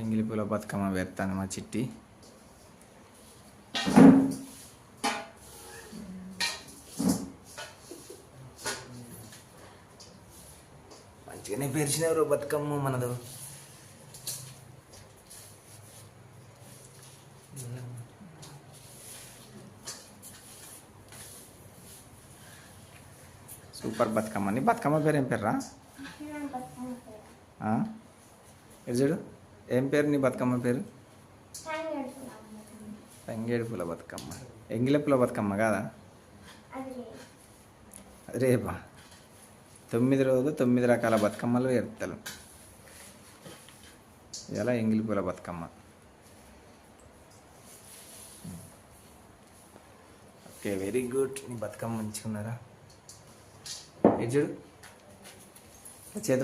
ఎంగిలి పూల బతుకమ్మ వేస్తాను మా చిట్టి. మంచిగానే పేర్చినారు బతుకమ్మ మనదు. సూపర్ బతుకమ్మని బతుకమ్మ పేరు ఏం పేర్రా? ఇటు చూడు? ఏం పేరు నీ బతుకమ్మ పేరు? తంగేడు పూల బతుకమ్మ. ఎంగిల పూల బతుకమ్మ కాదా? రేపా. తొమ్మిది రోజు తొమ్మిది రకాల బతుకమ్మలు ఎడతారు ఇలా ఎంగిలి పూల బతుకమ్మ. Okay very good. నీ బతుకమ్మ మంచిగా ఉన్నారా చూడు? చేతులు